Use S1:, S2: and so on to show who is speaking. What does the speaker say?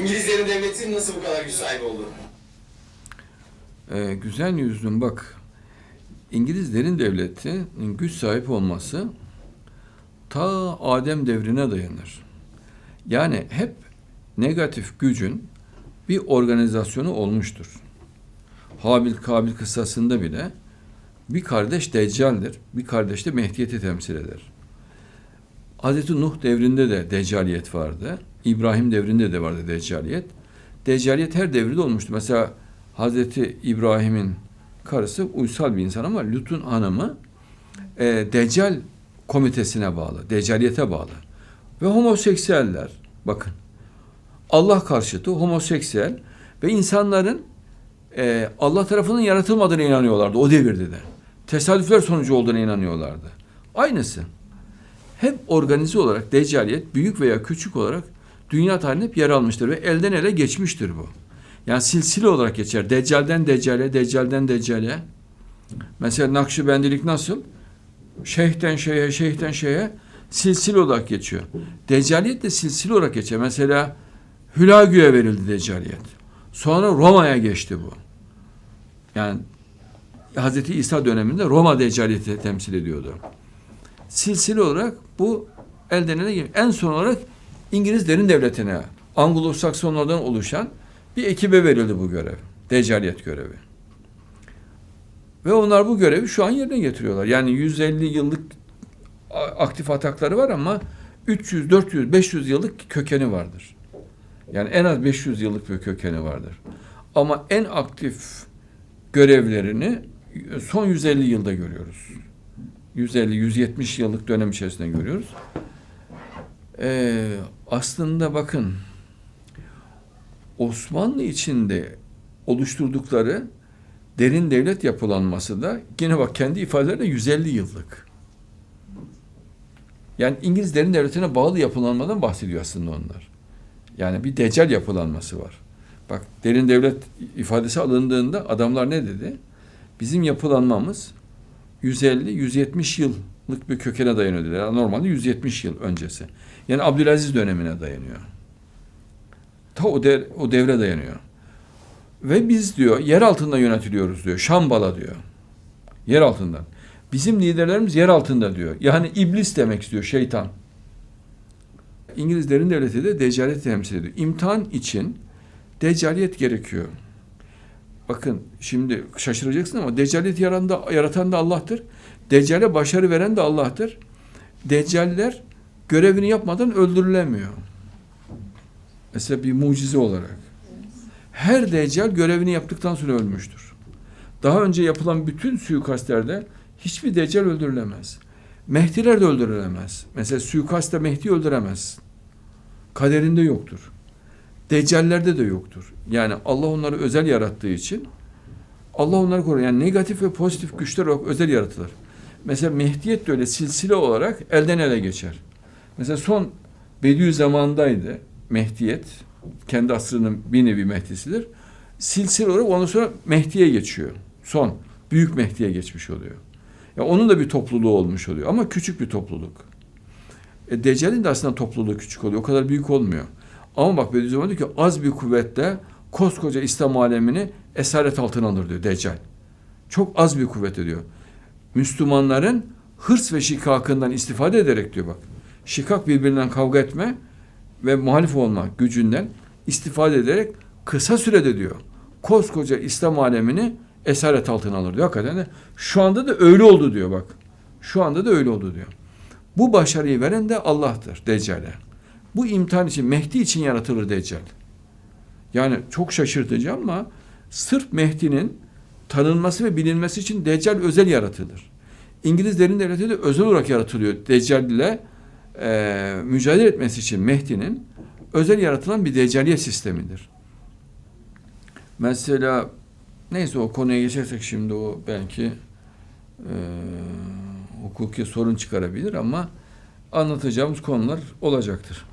S1: İngilizlerin devleti nasıl bu kadar güç sahibi oldu?
S2: Ee, güzel yüzlüm bak. İngilizlerin devletinin güç sahibi olması ta Adem devrine dayanır. Yani hep negatif gücün bir organizasyonu olmuştur. Habil Kabil kıssasında bile bir kardeş Deccal'dir, bir kardeş de Mehdiyet'i temsil eder. Hazreti Nuh devrinde de Deccaliyet vardı. İbrahim devrinde de vardı Deccaliyet. Deccaliyet her devirde olmuştu. Mesela Hazreti İbrahim'in karısı uysal bir insan ama Lut'un hanımı e, Deccal komitesine bağlı, Deccaliyete bağlı. Ve homoseksüeller, bakın Allah karşıtı, homoseksüel ve insanların e, Allah tarafından yaratılmadığına inanıyorlardı o devirde de. Tesadüfler sonucu olduğuna inanıyorlardı. Aynısı. Hep organize olarak Deccaliyet büyük veya küçük olarak dünya tarihinde hep yer almıştır ve elden ele geçmiştir bu. Yani silsile olarak geçer. Deccal'den Deccal'e, Deccal'den Deccal'e. Mesela Nakşibendilik nasıl? Şeyhten şeyhe, şeyhten şeyhe silsile olarak geçiyor. Deccaliyet de silsile olarak geçer. Mesela Hülagü'ye verildi Deccaliyet. Sonra Roma'ya geçti bu. Yani Hazreti İsa döneminde Roma Deccaliyeti temsil ediyordu. Silsile olarak bu elden ele geliyor. En son olarak İngilizlerin devletine, Anglo-Saksonlardan oluşan bir ekibe verildi bu görev. Deccaliyet görevi. Ve onlar bu görevi şu an yerine getiriyorlar. Yani 150 yıllık aktif atakları var ama 300, 400, 500 yıllık kökeni vardır. Yani en az 500 yıllık bir kökeni vardır. Ama en aktif görevlerini son 150 yılda görüyoruz. 150-170 yıllık dönem içerisinde görüyoruz. Ee, aslında bakın Osmanlı içinde oluşturdukları derin devlet yapılanması da yine bak kendi ifadelerinde 150 yıllık. Yani İngiliz derin devletine bağlı yapılanmadan bahsediyor aslında onlar. Yani bir deccal yapılanması var. Bak derin devlet ifadesi alındığında adamlar ne dedi? Bizim yapılanmamız 150-170 yıllık bir kökene dayanıyor dediler. Normalde 170 yıl öncesi. Yani Abdülaziz dönemine dayanıyor. Ta o, de, o devre dayanıyor. Ve biz diyor yer altında yönetiliyoruz diyor. Şambala diyor. Yer altından. Bizim liderlerimiz yer altında diyor. Yani iblis demek istiyor şeytan. İngilizlerin devleti de deccaliyet temsil ediyor. İmtihan için deccaliyet gerekiyor. Bakın şimdi şaşıracaksın ama deccaliyet yaratan da, yaratan da Allah'tır. Deccale başarı veren de Allah'tır. Deccaller görevini yapmadan öldürülemiyor. Mesela bir mucize olarak. Her deccal görevini yaptıktan sonra ölmüştür. Daha önce yapılan bütün suikastlerde hiçbir deccal öldürülemez. Mehdiler de öldürülemez. Mesela suikastta Mehdi öldüremez. Kaderinde yoktur. Deccallerde de yoktur. Yani Allah onları özel yarattığı için Allah onları korur. Yani negatif ve pozitif güçler olarak özel yaratılır. Mesela Mehdiyet de öyle silsile olarak elden ele geçer. Mesela son Bediüzzaman'daydı Mehdiyet. Kendi asrının bir nevi Mehdisidir. Silsile olarak ondan sonra Mehdi'ye geçiyor. Son. Büyük Mehdi'ye geçmiş oluyor. Ya onun da bir topluluğu olmuş oluyor ama küçük bir topluluk. E, Deccal'in de aslında topluluğu küçük oluyor. O kadar büyük olmuyor. Ama bak Bediüzzaman diyor ki az bir kuvvetle koskoca İslam alemini esaret altına alır diyor Deccal. Çok az bir kuvvet diyor. Müslümanların hırs ve şikakından istifade ederek diyor bak. Şikak birbirinden kavga etme ve muhalif olma gücünden istifade ederek kısa sürede diyor. Koskoca İslam alemini esaret altına alır diyor. Hakikaten de şu anda da öyle oldu diyor bak. Şu anda da öyle oldu diyor. Bu başarıyı veren de Allah'tır Deccal'e. Bu imtihan için, Mehdi için yaratılır Deccal. Yani çok şaşırtıcı ama sırf Mehdi'nin tanınması ve bilinmesi için Deccal özel yaratılır. İngilizlerin devleti de özel olarak yaratılıyor. Deccal ile e, mücadele etmesi için Mehdi'nin özel yaratılan bir Deccaliye sistemidir. Mesela neyse o konuya geçersek şimdi o belki e, hukuki sorun çıkarabilir ama anlatacağımız konular olacaktır.